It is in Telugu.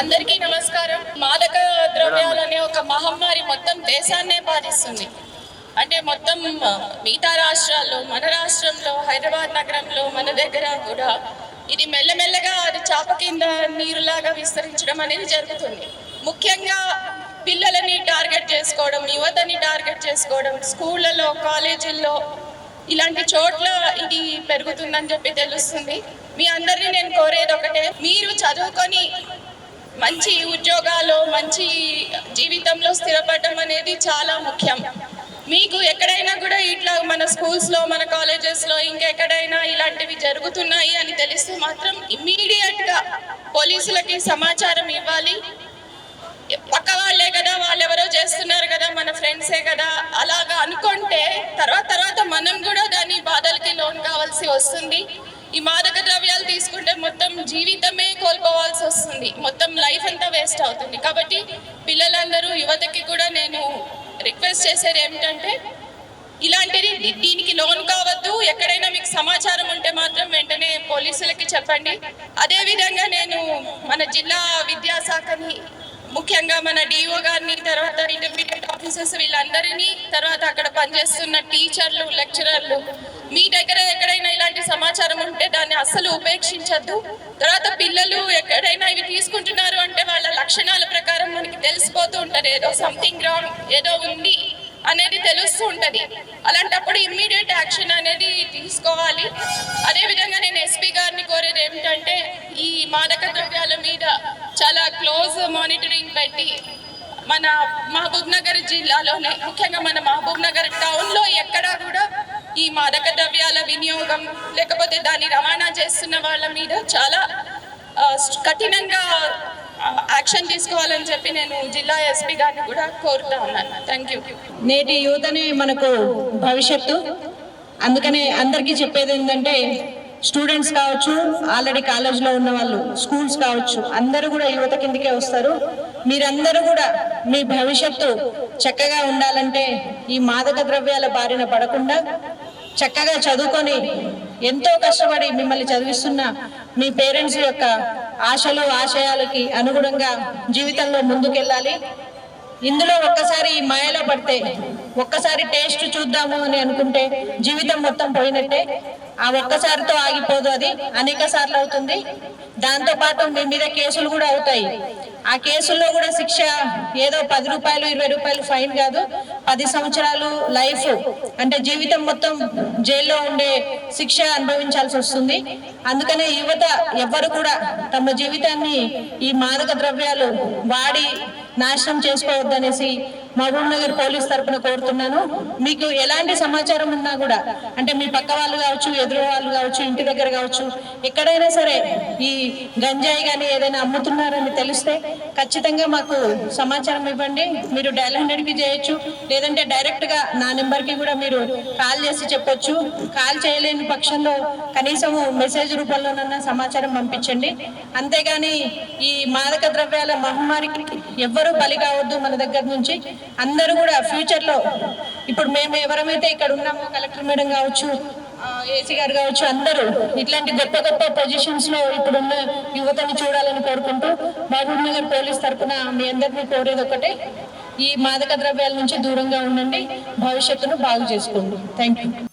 అందరికీ నమస్కారం. మాదక ద్రవ్యాలు అనే ఒక మహమ్మారి మొత్తం దేశాన్నే బాధిస్తుంది. అంటే మొత్తం మిగతా రాష్ట్రాల్లో మన రాష్ట్రంలో హైదరాబాద్ నగరంలో మన దగ్గర కూడా ఇది మెల్లమెల్లగా అది చాప కింద నీరులాగా విస్తరించడం అనేది జరుగుతుంది. ముఖ్యంగా పిల్లలని టార్గెట్ చేసుకోవడం యువతని టార్గెట్ చేసుకోవడం స్కూళ్ళలో కాలేజీల్లో ఇలాంటి చోట్ల ఇది పెరుగుతుందని చెప్పి తెలుస్తుంది. మీ అందరినీ నేను కోరేది ఒకటే మీరు చదువుకొని మంచి ఉద్యోగాలు మంచి జీవితంలో స్థిరపడడం అనేది చాలా ముఖ్యం. మీకు ఎక్కడైనా కూడా ఇట్లా మన స్కూల్స్లో మన కాలేజెస్లో ఇంకెక్కడైనా ఇలాంటివి జరుగుతున్నాయి అని తెలిస్తే మాత్రం ఇమ్మీడియట్గా పోలీసులకి సమాచారం ఇవ్వాలి. పక్క వాళ్ళే కదా వాళ్ళెవరో చేస్తున్నారు కదా మన ఫ్రెండ్సే కదా అలాగా అనుకుంటే తర్వాత తర్వాత లోన్ వస్తుంది. ఈ మాదక ద్రవ్యాలు తీసుకుంటే మొత్తం జీవితమే కోల్పోవాల్సి వస్తుంది. మొత్తం లైఫ్ అంతా వేస్ట్ అవుతుంది. కాబట్టి పిల్లలందరూ యువతకి కూడా నేను రిక్వెస్ట్ చేసేది ఏమిటంటే ఇలాంటిది దీనికి లోన్ కావద్దు. ఎక్కడైనా మీకు సమాచారం ఉంటే మాత్రం వెంటనే పోలీసులకి చెప్పండి. అదేవిధంగా నేను మన జిల్లా విద్యాశాఖని ముఖ్యంగా మన డిఓ గారిని తర్వాత ఇంటర్మీడియట్ ఆఫీసర్స్ వీళ్ళందరినీ తర్వాత అక్కడ పనిచేస్తున్న టీచర్లు లెక్చరర్లు మీ దగ్గర సమాచారం ఉంటే దాన్ని అస్సలు ఉపేక్షించద్దు. తర్వాత పిల్లలు ఎక్కడైనా ఇవి తీసుకుంటున్నారు అంటే వాళ్ళ లక్షణాల ప్రకారం మనకి తెలిసిపోతూ ఉంటారు ఏదో సంథింగ్ రాంగ్ ఏదో ఉంది అనేది తెలుస్తూ ఉంటుంది. అలాంటప్పుడు ఇమ్మీడియట్ యాక్షన్ అనేది తీసుకోవాలి. అదేవిధంగా నేను ఎస్పీ గారిని కోరేది ఏమిటంటే ఈ మాదక ద్రవ్యాల మీద చాలా క్లోజ్ మానిటరింగ్ పెట్టి మన మహబూబ్ నగర్ జిల్లాలోనే ముఖ్యంగా మన మహబూబ్ నగర్ టౌన్లో ఎక్కడా కూడా ఈ మాదక ద్రవ్యాల వినియోగం లేకపోతే దాన్ని రవాణా చేస్తున్న వాళ్ళ మీద చాలా కఠినంగా యాక్షన్ తీసుకోవాలని చెప్పి నేను జిల్లా ఎస్పీ గారిని కూడా కోరుతా ఉన్నాను. థ్యాంక్ యూ నేటి యువతనే మనకు భవిష్యత్తు. అందుకనే అందరికీ చెప్పేది ఏంటంటే స్టూడెంట్స్ కావచ్చు ఆల్రెడీ కాలేజ్లో ఉన్న వాళ్ళు స్కూల్స్ కావచ్చు అందరూ కూడా యువత కిందకే వస్తారు. మీరందరూ కూడా మీ భవిష్యత్తు చక్కగా ఉండాలంటే ఈ మాదక ద్రవ్యాల బారిన పడకుండా చక్కగా చదువుకొని ఎంతో కష్టపడి మిమ్మల్ని చదివిస్తున్న మీ పేరెంట్స్ యొక్క ఆశలు ఆశయాలకి అనుగుణంగా జీవితంలో ముందుకెళ్ళాలి. ఇందులో ఒక్కసారి ఈ మాయలో పడితే ఒక్కసారి టేస్ట్ చూద్దాము అని అనుకుంటే జీవితం మొత్తం పోయినట్టే. ఆ ఒక్కసారితో ఆగిపోదు అది. అనేక సార్లు అవుతుంది. దాంతో పాటు మీ మీద కేసులు కూడా అవుతాయి. ఆ కేసుల్లో కూడా శిక్ష ఏదో పది రూపాయలు ఇరవై రూపాయలు ఫైన్ కాదు. పది సంవత్సరాలు లైఫ్ అంటే జీవితం మొత్తం జైల్లో ఉండే శిక్ష అనుభవించాల్సి వస్తుంది. అందుకనే యువత ఎవ్వరు కూడా తమ జీవితాన్ని ఈ మాదక ద్రవ్యాలు వాడి నాశనం చేసుకోవద్దనేసి మహబూబ్ నగర్ పోలీస్ తరఫున కోరుతున్నాను. మీకు ఎలాంటి సమాచారం ఉన్నా కూడా అంటే మీ పక్క వాళ్ళు కావచ్చు ఎదురు వాళ్ళు కావచ్చు ఇంటి దగ్గర కావచ్చు ఎక్కడైనా సరే ఈ గంజాయి కానీ ఏదైనా అమ్ముతున్నారని తెలిస్తే ఖచ్చితంగా మాకు సమాచారం ఇవ్వండి. మీరు డైల్ హండ్రెడ్కి చేయొచ్చు. లేదంటే డైరెక్ట్గా నా నెంబర్కి కూడా మీరు కాల్ చేసి చెప్పొచ్చు. కాల్ చేయలేని పక్షంలో కనీసం మెసేజ్ రూపంలోనన్నా సమాచారం పంపించండి. అంతేగాని ఈ మాదక ద్రవ్యాల మహమ్మారికి ఎవ్వరూ బలి కావద్దు మన దగ్గర నుంచి. అందరూ కూడా ఫ్యూచర్లో ఇప్పుడు మేము ఎవరమైతే ఇక్కడ ఉన్నామో కలెక్టర్ మేడం కావచ్చు ఏసీ గారు కావచ్చు అందరూ ఇట్లాంటి గొప్ప గొప్ప పొజిషన్స్లో ఇప్పుడున్న యువతని చూడాలని కోరుకుంటూ మహబూబ్ నగర్ పోలీస్ తరఫున మీ అందరినీ కోరేది ఒకటే ఈ మాదక ద్రవ్యాల నుంచి దూరంగా ఉండండి భవిష్యత్తును బాగు చేసుకోండి థ్యాంక్ యూ